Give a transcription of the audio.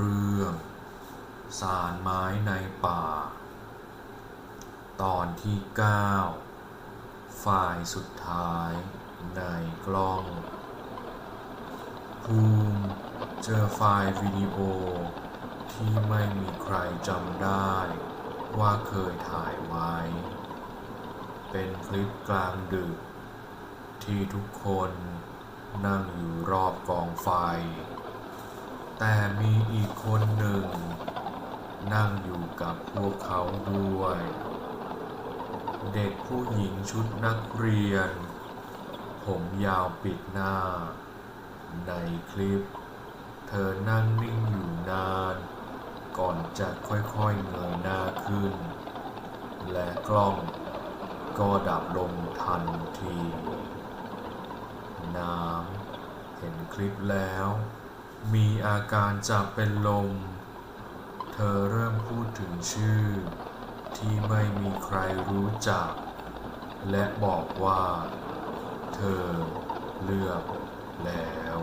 เรื่องสารไม้ในป่า ตอนที่ 9 ฝ่ายสุดท้ายในกล้องภูมิเจอไฟล์วิดีโอ ที่ไม่มีใครจำได้ว่าเคยถ่ายไว้ เป็นคลิปกลางดึก ที่ทุกคนนั่งอยู่รอบกองไฟ แต่มีอีกคนหนึ่ง นั่งอยู่กับพวกเขาด้วย เด็กผู้หญิงชุดนักเรียน ผมยาวปิดหน้า ในคลิป เธอนั่งนิ่งอยู่นาน ก่อนจะค่อยๆเงยหน้าขึ้น และกล้องก็ดับลงทันที น้ำเห็นคลิปแล้ว มีอาการจะเป็นลม เธอเริ่มพูดถึงชื่อ ที่ไม่มีใครรู้จัก และบอกว่า เธอเลือกแล้ว